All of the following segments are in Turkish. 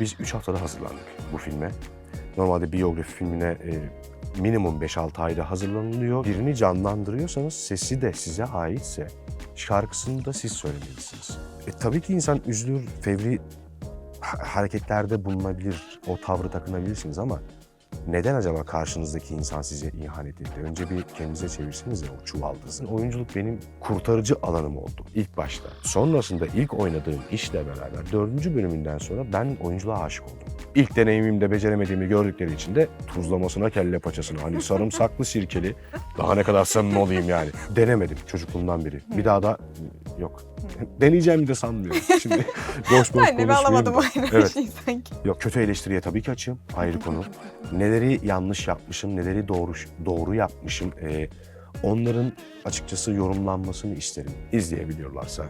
Biz 3 haftada hazırlandık bu filme. Normalde biyografi filmine e, minimum 5-6 ayda hazırlanılıyor. Birini canlandırıyorsanız sesi de size aitse şarkısını da siz söylemelisiniz. E, tabii ki insan üzülür, fevri ha- hareketlerde bulunabilir, o tavrı takınabilirsiniz ama neden acaba karşınızdaki insan size ihanet etti? Önce bir kendinize çevirseniz o çuvaldızı. Oyunculuk benim kurtarıcı alanım oldu ilk başta. Sonrasında ilk oynadığım işle beraber dördüncü bölümünden sonra ben oyunculuğa aşık oldum. İlk deneyimimde beceremediğimi gördükleri için de tuzlamasına kelle paçasına hani sarımsaklı sirkeli daha ne kadar samimi olayım yani. Denemedim çocukluğumdan beri. Bir daha da yok. Deneyeceğimi de sanmıyorum. Şimdi boş boş Ben de alamadım aynı Evet. şeyi sanki. Yok kötü eleştiriye tabii ki açığım. Ayrı konu. Neleri yanlış yapmışım, neleri doğru doğru yapmışım. ee, onların açıkçası yorumlanmasını isterim. İzleyebiliyorlarsa.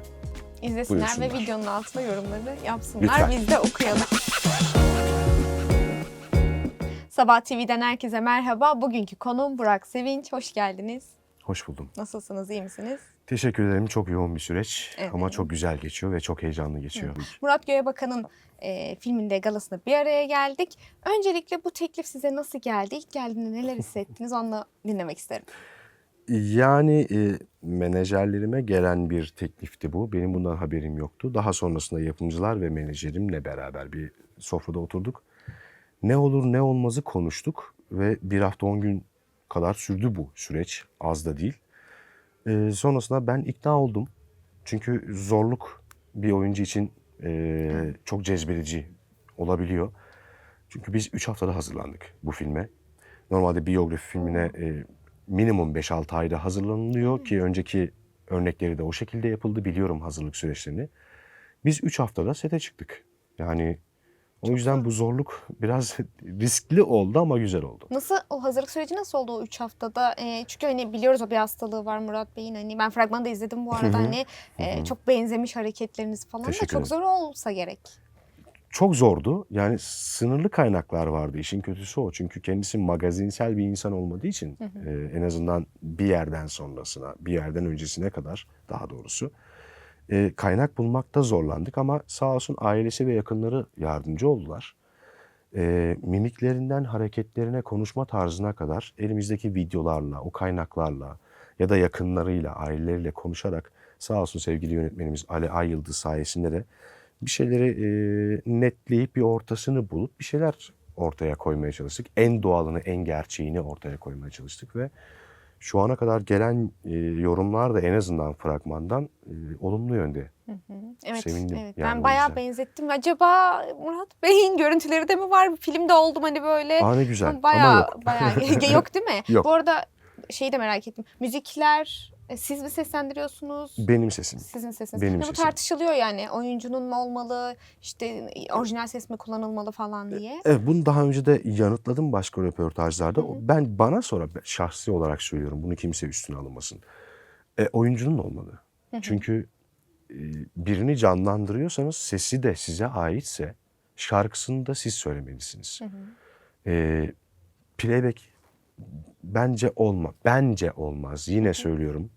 İzlesinler ve videonun altına yorumları yapsınlar. Lütfen. Biz de okuyalım. Sabah TV'den herkese merhaba. Bugünkü konuğum Burak Sevinç. Hoş geldiniz. Hoş buldum. Nasılsınız, iyi misiniz? Teşekkür ederim. Çok yoğun bir süreç Evet. ama çok güzel geçiyor ve çok heyecanlı geçiyor. Murat Göğebakan'ın e, filminde galasında bir araya geldik. Öncelikle bu teklif size nasıl geldi? İlk geldiğinde neler hissettiniz? Onu dinlemek isterim. Yani e, menajerlerime gelen bir teklifti bu. Benim bundan haberim yoktu. Daha sonrasında yapımcılar ve menajerimle beraber bir sofrada oturduk. Ne olur ne olmazı konuştuk ve bir hafta on gün kadar sürdü bu süreç. Az da değil. E, sonrasında ben ikna oldum. Çünkü zorluk bir oyuncu için e, çok cezbedici olabiliyor. Çünkü biz 3 haftada hazırlandık bu filme. Normalde biyografi filmine e, minimum 5-6 ayda hazırlanılıyor ki önceki örnekleri de o şekilde yapıldı. Biliyorum hazırlık süreçlerini. Biz 3 haftada sete çıktık. Yani o yüzden bu zorluk biraz riskli oldu ama güzel oldu. Nasıl o hazırlık süreci nasıl oldu o 3 haftada? E, çünkü hani biliyoruz o bir hastalığı var Murat Bey'in. Hani ben fragmanı da izledim bu arada. hani e, çok benzemiş hareketleriniz falan da Teşekkür çok zor olsa gerek. Çok zordu. Yani sınırlı kaynaklar vardı. İşin kötüsü o. Çünkü kendisi magazinsel bir insan olmadığı için e, en azından bir yerden sonrasına, bir yerden öncesine kadar daha doğrusu e, kaynak bulmakta zorlandık ama sağ olsun ailesi ve yakınları yardımcı oldular. E, mimiklerinden hareketlerine, konuşma tarzına kadar elimizdeki videolarla, o kaynaklarla ya da yakınlarıyla, aileleriyle konuşarak sağ olsun sevgili yönetmenimiz Ali Ay Yıldız sayesinde de bir şeyleri e, netleyip bir ortasını bulup bir şeyler ortaya koymaya çalıştık. En doğalını, en gerçeğini ortaya koymaya çalıştık ve şu ana kadar gelen e, yorumlar da en azından fragmandan e, olumlu yönde. Evet, Sevindim evet. yani ben bayağı benzettim. Acaba Murat Bey'in görüntüleri de mi var? Filmde oldum hani böyle. Aa ne güzel Bayağı ama yok. bayağı yok değil mi? Yok. Bu arada şeyi de merak ettim. Müzikler e, siz mi seslendiriyorsunuz? Benim sesim. Sizin sesiniz. Benim Ya bu sesim. tartışılıyor yani. Oyuncunun mu olmalı, işte e, orijinal ses mi kullanılmalı falan diye. Evet, bunu daha önce de yanıtladım başka röportajlarda. O- Ben bana sonra ben şahsi olarak söylüyorum. Bunu kimse üstüne alınmasın. E, oyuncunun olmalı. Çünkü e, birini canlandırıyorsanız sesi de size aitse şarkısını da siz söylemelisiniz. E, playback bence olma. Bence olmaz. Yine söylüyorum.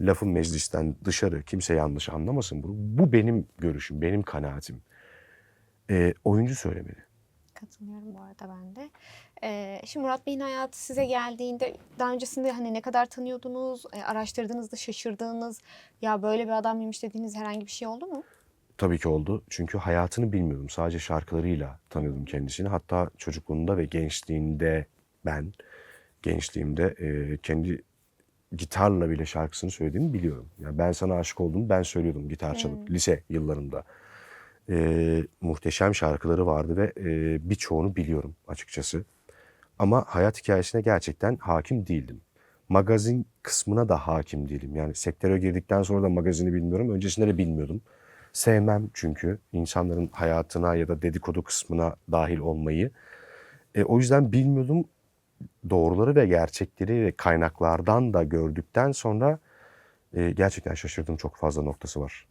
Lafın meclisten dışarı kimse yanlış anlamasın bunu. Bu benim görüşüm, benim kanaatim. E, oyuncu söylemeli. Katılıyorum bu arada ben de. Ee, şimdi Murat Bey'in hayatı size geldiğinde daha öncesinde hani ne kadar tanıyordunuz, e, araştırdığınızda şaşırdığınız ya böyle bir adam mıymış dediğiniz herhangi bir şey oldu mu? Tabii ki oldu. Çünkü hayatını bilmiyordum. Sadece şarkılarıyla tanıyordum kendisini. Hatta çocukluğunda ve gençliğinde ben gençliğimde e, kendi gitarla bile şarkısını söylediğimi biliyorum. Yani ben sana aşık oldum ben söylüyordum gitar çalıp lise yıllarında. E, muhteşem şarkıları vardı ve e, birçoğunu biliyorum açıkçası. Ama hayat hikayesine gerçekten hakim değildim. Magazin kısmına da hakim değilim. Yani sektöre girdikten sonra da magazini bilmiyorum. Öncesinde de bilmiyordum. Sevmem çünkü insanların hayatına ya da dedikodu kısmına dahil olmayı. E, o yüzden bilmiyordum. Doğruları ve gerçekleri ve kaynaklardan da gördükten sonra e, gerçekten şaşırdığım çok fazla noktası var.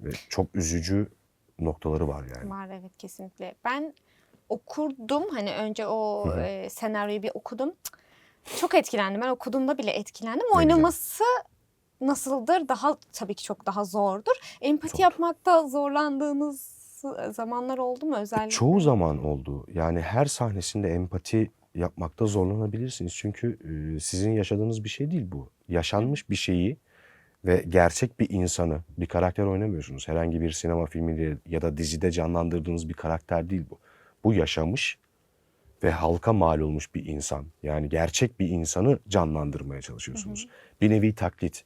Ve çok üzücü noktaları var yani. Var evet kesinlikle. Ben okurdum hani önce o e, senaryoyu bir okudum. Çok etkilendim. Ben okuduğumda bile etkilendim. Oynaması nasıldır? Daha tabii ki çok daha zordur. Empati Çok. yapmakta zorlandığınız zamanlar oldu mu özellikle? Çoğu zaman oldu. Yani her sahnesinde empati yapmakta zorlanabilirsiniz. Çünkü e, sizin yaşadığınız bir şey değil bu. Yaşanmış bir şeyi ve gerçek bir insanı, bir karakter oynamıyorsunuz. Herhangi bir sinema filminde ya da dizide canlandırdığınız bir karakter değil bu. Bu yaşamış ve halka mal olmuş bir insan. Yani gerçek bir insanı canlandırmaya çalışıyorsunuz. Bir nevi taklit.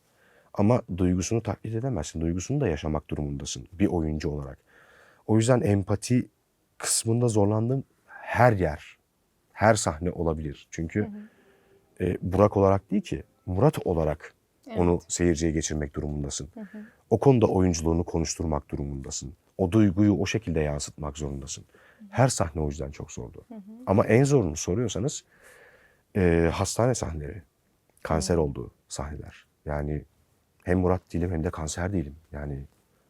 Ama duygusunu taklit edemezsin. Duygusunu da yaşamak durumundasın bir oyuncu olarak. O yüzden empati kısmında zorlandığım her yer, her sahne olabilir. Çünkü e, Burak olarak değil ki, Murat olarak onu seyirciye geçirmek durumundasın. O konuda oyunculuğunu konuşturmak durumundasın. O duyguyu o şekilde yansıtmak zorundasın. Her sahne o yüzden çok zordu. Ama en zorunu soruyorsanız e, hastane sahneleri, kanser olduğu sahneler. Yani hem Murat değilim hem de kanser değilim. Yani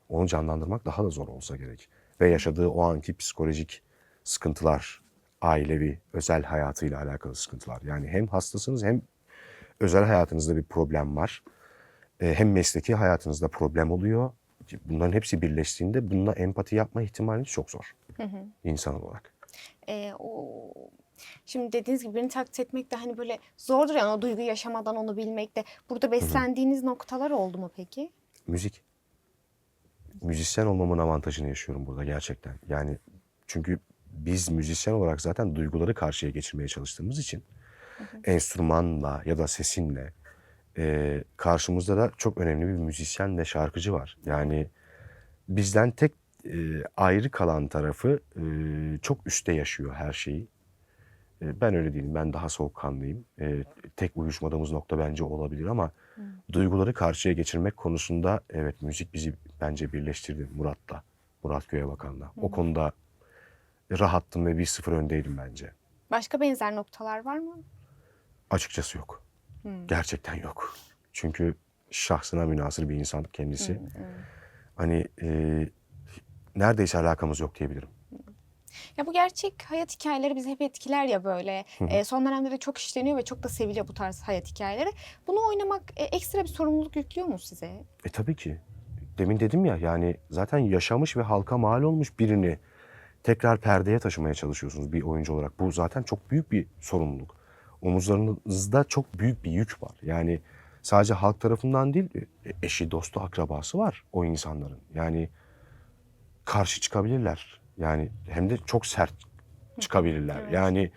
onu canlandırmak daha da zor olsa gerek. Ve yaşadığı o anki psikolojik sıkıntılar, ailevi, özel hayatıyla alakalı sıkıntılar. Yani hem hastasınız hem özel hayatınızda bir problem var. E, hem mesleki hayatınızda problem oluyor. Bunların hepsi birleştiğinde bununla empati yapma ihtimaliniz çok zor. insan olarak. Ee, o şimdi dediğiniz gibi birini taklit etmek de hani böyle zordur yani o duyguyu yaşamadan onu bilmek de. Burada beslendiğiniz noktalar oldu mu peki? Müzik. Müzisyen olmamın avantajını yaşıyorum burada gerçekten. Yani çünkü biz müzisyen olarak zaten duyguları karşıya geçirmeye çalıştığımız için enstrümanla ya da sesinle e, karşımızda da çok önemli bir müzisyen ve şarkıcı var. Yani bizden tek e, ayrı kalan tarafı e, çok üstte yaşıyor her şeyi. E, ben öyle değilim. Ben daha soğukkanlıyım. E, tek uyuşmadığımız nokta bence olabilir ama duyguları karşıya geçirmek konusunda evet müzik bizi bence birleştirdi Murat'la. Murat Göğebakan'la. O konuda rahattım ve 1-0 öndeydim bence. Başka benzer noktalar var mı? Açıkçası yok. Gerçekten yok. Çünkü şahsına münasır bir insan kendisi. Hani e, neredeyse alakamız yok diyebilirim. Ya bu gerçek hayat hikayeleri bizi hep etkiler ya böyle. Ee, son dönemde de çok işleniyor ve çok da seviliyor bu tarz hayat hikayeleri. Bunu oynamak e, ekstra bir sorumluluk yüklüyor mu size? E tabii ki. Demin dedim ya yani zaten yaşamış ve halka mal olmuş birini tekrar perdeye taşımaya çalışıyorsunuz bir oyuncu olarak. Bu zaten çok büyük bir sorumluluk. Omuzlarınızda çok büyük bir yük var. Yani sadece halk tarafından değil e, eşi, dostu, akrabası var o insanların. Yani karşı çıkabilirler. Yani hem de çok sert çıkabilirler. Evet. Yani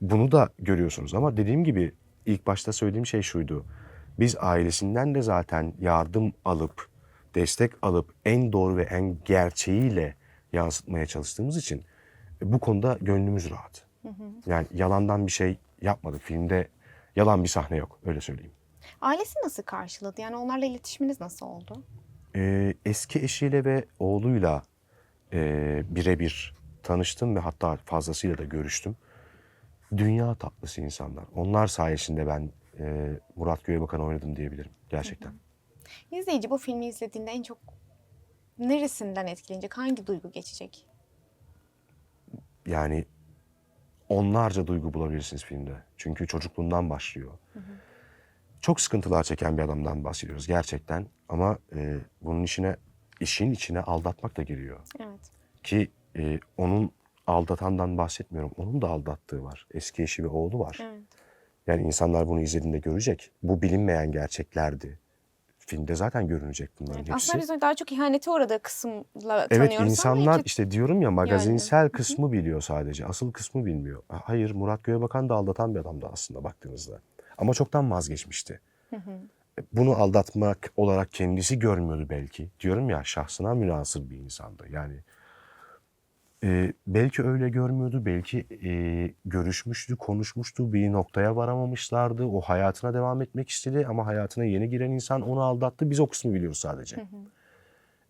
bunu da görüyorsunuz ama dediğim gibi ilk başta söylediğim şey şuydu. Biz ailesinden de zaten yardım alıp, destek alıp en doğru ve en gerçeğiyle yansıtmaya çalıştığımız için e, bu konuda gönlümüz rahat. Yani yalandan bir şey yapmadık. Filmde yalan bir sahne yok öyle söyleyeyim. Ailesi nasıl karşıladı? Yani onlarla iletişiminiz nasıl oldu? Ee, eski eşiyle ve oğluyla e, birebir tanıştım ve hatta fazlasıyla da görüştüm. Dünya tatlısı insanlar. Onlar sayesinde ben e, Murat Göğebakan oynadım diyebilirim gerçekten. İzleyici bu filmi izlediğinde en çok neresinden etkilenecek? Hangi duygu geçecek? Yani onlarca duygu bulabilirsiniz filmde. Çünkü çocukluğundan başlıyor. Çok sıkıntılar çeken bir adamdan bahsediyoruz gerçekten. Ama e, bunun içine, işin içine aldatmak da giriyor. Evet. Ki e, onun aldatandan bahsetmiyorum. Onun da aldattığı var. Eski eşi ve oğlu var. Evet. Yani insanlar bunu izlediğinde görecek. Bu bilinmeyen gerçeklerdi. Filmde zaten görünecek bunların Evet, hepsi. Aslında biz daha çok ihanete uğradığı kısımla Evet tanıyoruz ama insanlar iki- işte diyorum ya magazinsel kısmı biliyor sadece. Asıl kısmı bilmiyor. Ha- Hayır Murat Göğebakan da aldatan bir adamdı aslında baktığınızda. Ama çoktan vazgeçmişti. E, Bunu aldatmak olarak kendisi görmüyordu belki. Diyorum ya şahsına münasır bir insandı. Yani e, belki öyle görmüyordu, belki e, görüşmüştü, konuşmuştu, bir noktaya varamamışlardı. O hayatına devam etmek istedi ama hayatına yeni giren insan onu aldattı. Biz o kısmı biliyoruz sadece.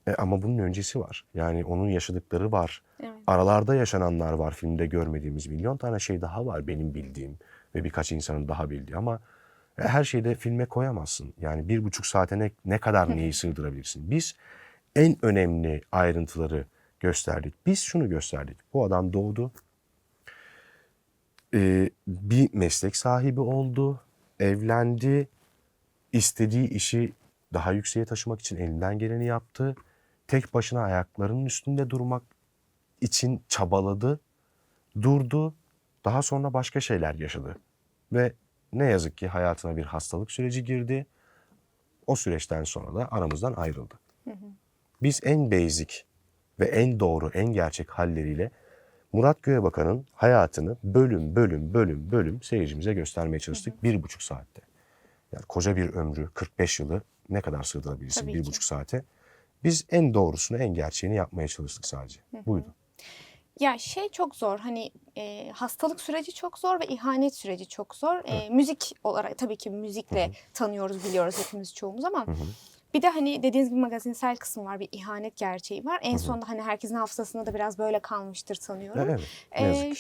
E, ama bunun öncesi var. Yani onun yaşadıkları var. Evet. Aralarda yaşananlar var filmde görmediğimiz milyon tane şey daha var benim bildiğim ve birkaç insanın daha bildiği ama e, her şeyi de filme koyamazsın. Yani bir buçuk saate ne, ne kadar neyi sığdırabilirsin? Biz en önemli ayrıntıları gösterdik. Biz şunu gösterdik. Bu adam doğdu. Ee, bir meslek sahibi oldu. Evlendi. istediği işi daha yükseğe taşımak için elinden geleni yaptı. Tek başına ayaklarının üstünde durmak için çabaladı, durdu, daha sonra başka şeyler yaşadı. Ve ne yazık ki hayatına bir hastalık süreci girdi. O süreçten sonra da aramızdan ayrıldı. Biz en basic ve en doğru, en gerçek halleriyle Murat Göğebakan'ın hayatını bölüm bölüm bölüm bölüm seyircimize göstermeye çalıştık bir buçuk saatte. Yani koca bir ömrü, 45 yılı ne kadar sığdırabilirsin Tabii bir ki. buçuk saate? Biz en doğrusunu, en gerçeğini yapmaya çalıştık sadece. Buydu. Ya şey çok zor hani e, hastalık süreci çok zor ve ihanet süreci çok zor. E, müzik olarak tabii ki müzikle tanıyoruz biliyoruz hepimiz çoğumuz ama bir de hani dediğiniz gibi magazinsel kısım var bir ihanet gerçeği var. En sonunda hani herkesin hafızasında da biraz böyle kalmıştır sanıyorum. Evet, Ee,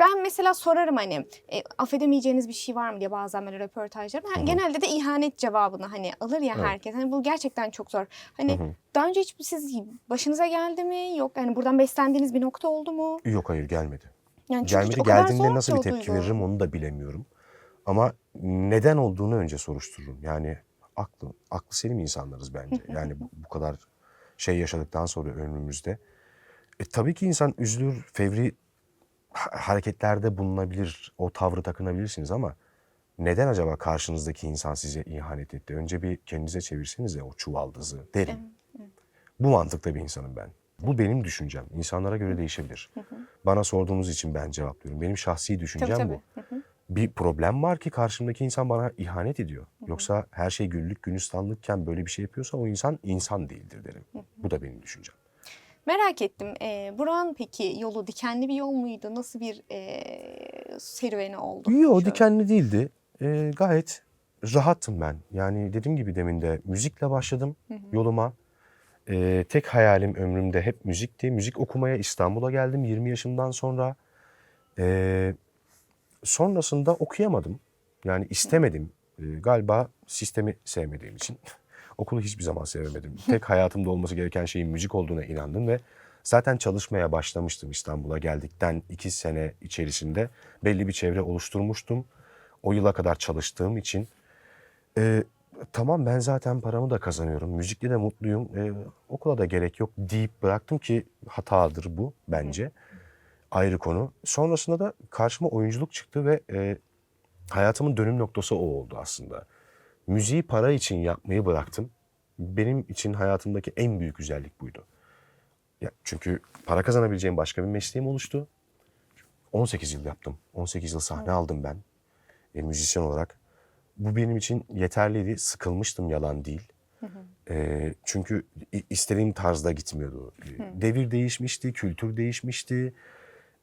ben mesela sorarım hani e, affedemeyeceğiniz bir şey var mı diye bazen böyle röportajlarım. Ha, genelde de ihanet cevabını hani alır ya Evet. herkes. Hani bu gerçekten çok zor. Hani daha önce hiç siz başınıza geldi mi? Yok yani buradan beslendiğiniz bir nokta oldu mu? Yok hayır gelmedi. Yani Gelmedi. Geldiğinde nasıl bir tepki duygu. veririm onu da bilemiyorum. Ama neden olduğunu önce soruştururum. Yani aklı, aklı selim insanlarız bence. Yani bu, bu kadar şey yaşadıktan sonra önümüzde. E, tabii ki insan üzülür, fevri ha- hareketlerde bulunabilir, o tavrı takınabilirsiniz ama neden acaba karşınızdaki insan size ihanet etti? Önce bir kendinize çevirsenize o çuvaldızı derim. Bu mantıkta bir insanım ben. Bu benim düşüncem. İnsanlara göre değişebilir. Bana sorduğunuz için ben cevaplıyorum. Benim şahsi düşüncem Tabii, bu. Bir problem var ki karşımdaki insan bana ihanet ediyor. Yoksa her şey güllük gülistanlıkken böyle bir şey yapıyorsa o insan insan değildir derim. Bu da benim düşüncem. Merak ettim. E, Burak'ın peki yolu dikenli bir yol muydu? Nasıl bir e, serüveni oldu? Yok dikenli değildi. Ee, gayet rahattım ben. Yani dediğim gibi demin de müzikle başladım yoluma. Ee, tek hayalim ömrümde hep müzikti. Müzik okumaya İstanbul'a geldim 20 yaşımdan sonra. Ee, sonrasında okuyamadım. Yani istemedim. Ee, galiba sistemi sevmediğim için. Okulu hiçbir zaman sevemedim. Tek hayatımda olması gereken şeyin müzik olduğuna inandım ve zaten çalışmaya başlamıştım İstanbul'a geldikten iki sene içerisinde. Belli bir çevre oluşturmuştum. O yıla kadar çalıştığım için e, tamam ben zaten paramı da kazanıyorum. Müzikle de mutluyum. E, okula da gerek yok deyip bıraktım ki hatadır bu bence. Ayrı konu. Sonrasında da karşıma oyunculuk çıktı ve e, hayatımın dönüm noktası o oldu aslında. Müziği para için yapmayı bıraktım. Benim için hayatımdaki en büyük güzellik buydu. Ya, çünkü para kazanabileceğim başka bir mesleğim oluştu. 18 yıl yaptım. 18 yıl sahne aldım ben e, müzisyen olarak. Bu benim için yeterliydi. Sıkılmıştım yalan değil. E, çünkü istediğim tarzda gitmiyordu. E, Devir değişmişti, kültür değişmişti.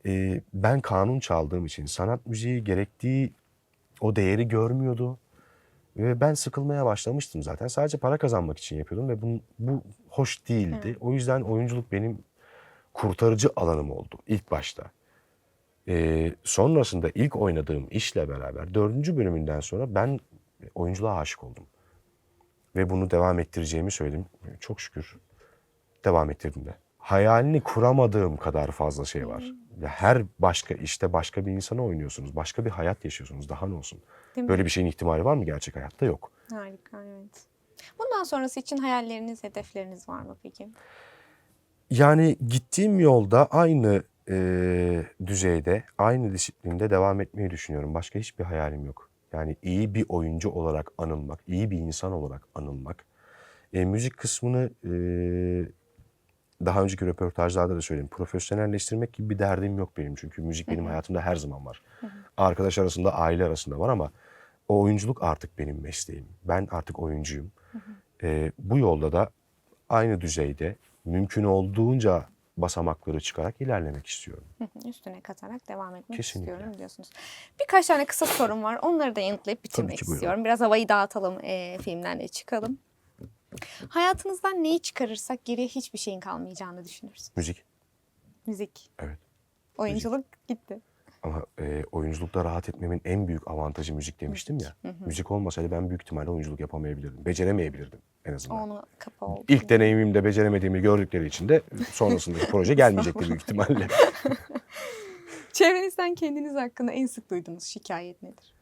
E, ben kanun çaldığım için sanat müziği gerektiği o değeri görmüyordu. Ve ben sıkılmaya başlamıştım zaten. Sadece para kazanmak için yapıyordum ve bu, bu hoş değildi. O yüzden oyunculuk benim kurtarıcı alanım oldu ilk başta. Ee, sonrasında ilk oynadığım işle beraber dördüncü bölümünden sonra ben oyunculuğa aşık oldum. Ve bunu devam ettireceğimi söyledim. Çok şükür devam ettirdim de. Hayalini kuramadığım kadar fazla şey var. Ya her başka işte başka bir insana oynuyorsunuz. Başka bir hayat yaşıyorsunuz. Daha ne olsun? Değil mi? Böyle bir şeyin ihtimali var mı gerçek hayatta? Yok. Harika evet. Bundan sonrası için hayalleriniz, hedefleriniz var mı peki? Yani gittiğim yolda aynı e, düzeyde, aynı disiplinde devam etmeyi düşünüyorum. Başka hiçbir hayalim yok. Yani iyi bir oyuncu olarak anılmak, iyi bir insan olarak anılmak. E, müzik kısmını e, daha önceki röportajlarda da söyledim. Profesyonelleştirmek gibi bir derdim yok benim. Çünkü müzik benim hayatımda her zaman var. Arkadaş arasında, aile arasında var ama o oyunculuk artık benim mesleğim. Ben artık oyuncuyum. E, bu yolda da aynı düzeyde mümkün olduğunca basamakları çıkarak ilerlemek istiyorum. Hı hı, Üstüne katarak devam etmek Kesinlikle. istiyorum diyorsunuz. Birkaç tane kısa sorum var. Onları da yanıtlayıp bitirmek istiyorum. Biraz havayı dağıtalım, e, filmden de çıkalım. Hayatınızdan neyi çıkarırsak geriye hiçbir şeyin kalmayacağını düşünürsün. Müzik Müzik, evet. oyunculuk gitti. Ama e, oyunculukta rahat etmemin en büyük avantajı müzik demiştim ya. Müzik olmasaydı ben büyük ihtimalle oyunculuk yapamayabilirdim. Beceremeyebilirdim en azından. Onu kapa oldu. İlk deneyimimde beceremediğimi gördükleri için de sonrasındaki proje gelmeyecekti büyük ihtimalle. Çevrenizden kendiniz hakkında en sık duyduğunuz şikayet nedir?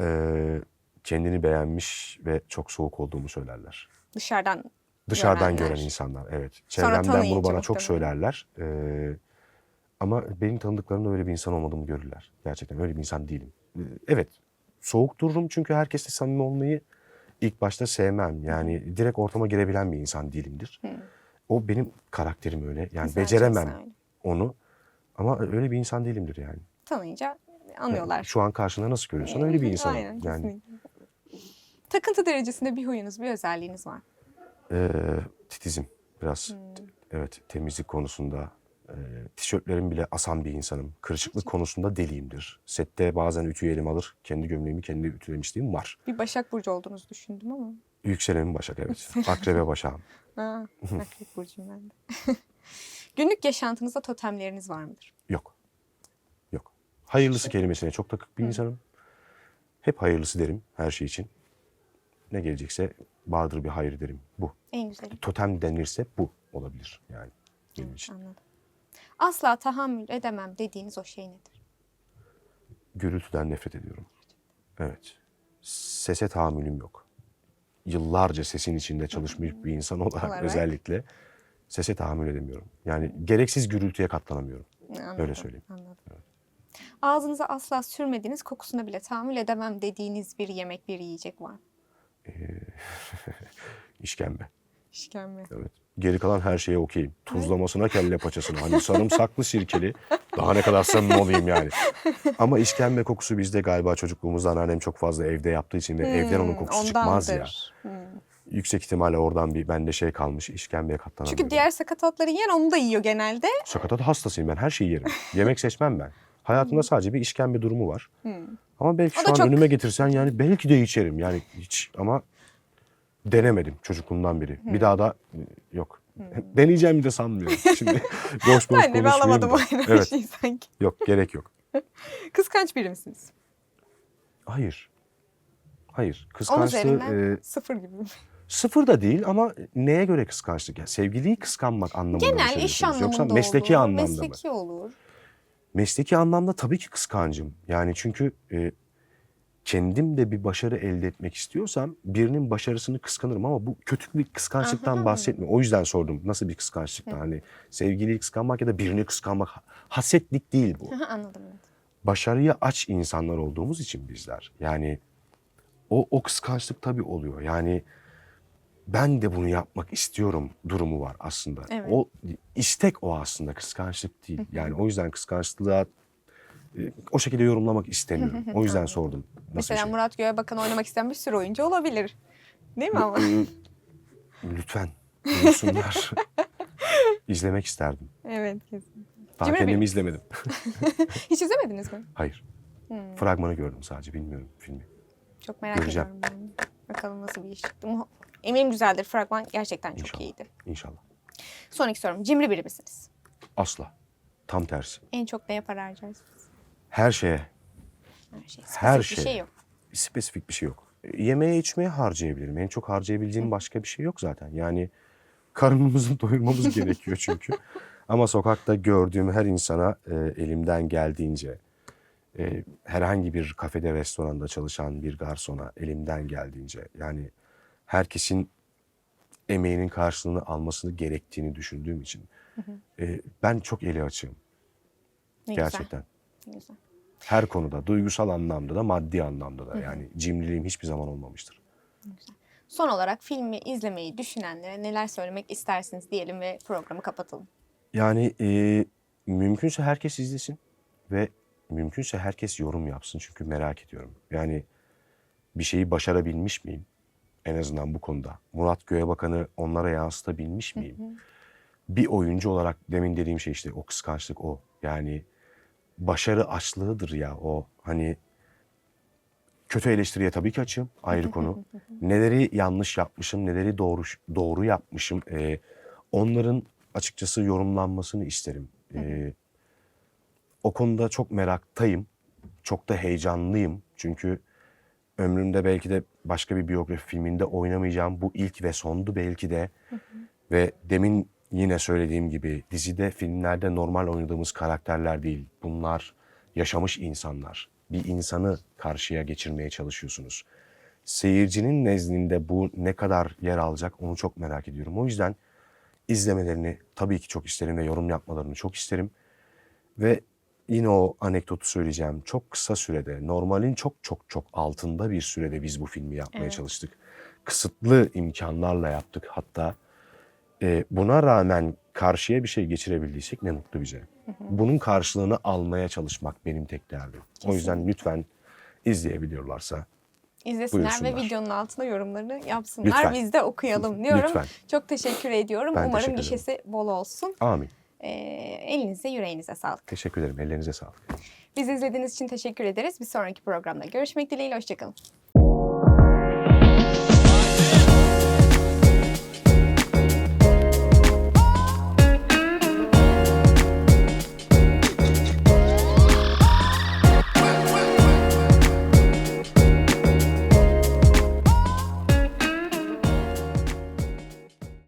Ee, kendini beğenmiş ve çok soğuk olduğumu söylerler. Dışarıdan Dışarıdan Görenler. gören insanlar evet. Sonra Çevremden bunu bana çok muhtemelen. söylerler. Ee, Ama benim tanıdıklarımda öyle bir insan olmadığımı görürler. Gerçekten öyle bir insan değilim. Ee, Evet, soğuk dururum çünkü herkesle samimi olmayı ilk başta sevmem. Yani direkt ortama girebilen bir insan değilimdir. O benim karakterim öyle. Yani Güzel, beceremem güzel. onu. Ama öyle bir insan değilimdir yani. Tanıyınca anlıyorlar. Şu an karşında nasıl görüyorsan öyle bir insanım. Aynen, yani kesinlikle. Takıntı derecesinde bir huyunuz, bir özelliğiniz var. Ee, titizim biraz. Hmm. Evet temizlik konusunda. E, tişörtlerimi bile asan bir insanım. Kırışıklık konusunda deliyimdir. Sette bazen ütüyü elim alır. Kendi gömleğimi kendi ütülemişliğim var. Bir Başak Burcu olduğunuzu düşündüm ama. Yükselenim Başak evet. Akrebe Başak'ım. Ha, Akrep Burcu'yum ben de. Günlük yaşantınızda totemleriniz var mıdır? Yok. Yok. Hayırlısı kelimesine çok takık bir insanım. Hep hayırlısı derim her şey için. Ne gelecekse vardır bir hayır derim. Bu. En güzeli. Totem denirse bu olabilir yani benim için. Anladım. Asla tahammül edemem dediğiniz o şey nedir? Gürültüden nefret ediyorum. Evet. Sese tahammülüm yok. Yıllarca sesin içinde çalışmış bir insan olarak, Olarak. özellikle sese tahammül edemiyorum. Yani gereksiz gürültüye katlanamıyorum. Anladım, söyleyeyim. Anladım. Ağzınıza asla sürmediğiniz, kokusuna bile tahammül edemem dediğiniz bir yemek, bir yiyecek var. İşkembe. İşkembe. Evet. Geri kalan her şeye okeyim. Tuzlamasına, kelle paçasına. Hani sarımsaklı sirkeli. Daha ne kadar samimi olayım yani. Ama işkembe kokusu bizde galiba çocukluğumuzda anneannem çok fazla evde yaptığı için ve evden onun Hmm, kokusu çıkmaz ya. ondandır. Hmm. Yüksek ihtimalle oradan bir bende şey kalmış. İşkembeye katlanamıyorum. Çünkü diğer sakatatları yiyen onu da yiyor genelde. Sakatat hastasıyım ben. Her şeyi yerim. Yemek seçmem ben. Hayatımda sadece bir işkembe durumu var. Ama belki O şu da an çok- önüme getirsen yani belki de içerim. Yani hiç ama denemedim çocukluğumdan beri. Bir daha da e, yok. Deneyeceğimi de sanmıyorum. Şimdi boş boş Ben de bir konuşmayayım alamadım da. aynı Evet şeyi sanki. yok gerek yok. Kıskanç biri misiniz? Hayır. Hayır. On Kıskançlığı üzerinden e, sıfır gibi. mi? sıfır da değil ama neye göre kıskançlık? Yani sevgiliyi kıskanmak anlamında mı Genel iş söylüyorsunuz? anlamında Yoksa mesleki olur. anlamda mı? Mesleki olur. Mesleki anlamda tabii ki kıskancım. Yani çünkü e, kendim de bir başarı elde etmek istiyorsam birinin başarısını kıskanırım ama bu kötü bir kıskançlıktan Aha. bahsetmiyorum. O yüzden sordum nasıl bir kıskançlıktan hani sevgiliyi kıskanmak ya da birini kıskanmak hasetlik değil bu. Aha, Anladım. evet. Başarıya aç insanlar olduğumuz için bizler. Yani o, o kıskançlık tabii oluyor. Yani ben de bunu yapmak istiyorum durumu var aslında. Evet. O istek o aslında kıskançlık değil. Yani o yüzden kıskançlığa e, o şekilde yorumlamak istemiyorum. O yüzden sordum. Nasıl Mesela şey? Murat Göğebakan oynamak isteyen bir sürü oyuncu olabilir. Değil mi ama? Lütfen duysunlar. İzlemek isterdim. evet kesin. Daha Cemre kendimi Bey. izlemedim. Hiç izlemediniz mi? Hayır. Hmm. Fragmanı gördüm sadece bilmiyorum filmi. Çok merak Göreceğim. ediyorum ben. Bakalım nasıl bir iş çıktı. Eminim güzeldir. Fragman gerçekten çok İnşallah. iyiydi. İnşallah. Sonraki sorum. Cimri biri misiniz? Asla. Tam tersi. En çok neye para harcarsınız? Her şeye Her şey. Her Spesifik Bir şey. şey yok. spesifik bir şey yok. Yemeğe içmeye harcayabilirim. En çok harcayabileceğim başka bir şey yok zaten. Yani karnımızı doyurmamız gerekiyor çünkü. Ama sokakta gördüğüm her insana e, elimden geldiğince e, herhangi bir kafede restoranda çalışan bir garsona elimden geldiğince yani herkesin emeğinin karşılığını almasını gerektiğini düşündüğüm için e, ben çok eli açığım Ne gerçekten. Güzel. ne güzel. Her konuda, duygusal anlamda da, maddi anlamda da. Yani cimriliğim hiçbir zaman olmamıştır. Son olarak filmi izlemeyi düşünenlere neler söylemek istersiniz diyelim ve programı kapatalım. Yani e, mümkünse herkes izlesin ve mümkünse herkes yorum yapsın çünkü merak ediyorum. Yani bir şeyi başarabilmiş miyim? En azından bu konuda. Murat Göğebakan'ı onlara yansıtabilmiş miyim? Bir oyuncu olarak demin dediğim şey işte o kıskançlık o. Yani başarı açlığıdır ya o. Hani kötü eleştiriye tabii ki açığım ayrı konu. Neleri yanlış yapmışım, neleri doğru doğru yapmışım. e, onların açıkçası yorumlanmasını isterim. E, o konuda çok meraktayım. Çok da heyecanlıyım. Çünkü ömrümde belki de başka bir biyografi filminde oynamayacağım. Bu ilk ve sondu belki de. Ve demin yine söylediğim gibi dizide, filmlerde normal oynadığımız karakterler değil. Bunlar yaşamış insanlar. Bir insanı karşıya geçirmeye çalışıyorsunuz. Seyircinin nezdinde bu ne kadar yer alacak onu çok merak ediyorum. O yüzden izlemelerini tabii ki çok isterim ve yorum yapmalarını çok isterim. Ve yine o anekdotu söyleyeceğim. Çok kısa sürede, normalin çok çok çok altında bir sürede biz bu filmi yapmaya Evet. çalıştık. Kısıtlı imkanlarla yaptık hatta. E, buna rağmen karşıya bir şey geçirebildiysek ne mutlu bize. Bunun karşılığını almaya çalışmak benim tek derdim. O yüzden lütfen izleyebiliyorlarsa İzlesinler ve videonun altına yorumlarını yapsınlar. Lütfen. Biz de okuyalım diyorum. lütfen. Çok teşekkür ediyorum. Ben Umarım teşekkür gişesi bol olsun. Amin. Ee, elinize yüreğinize sağlık. Teşekkür ederim. Ellerinize sağlık. Bizi izlediğiniz için teşekkür ederiz. Bir sonraki programda görüşmek dileğiyle. Hoşçakalın.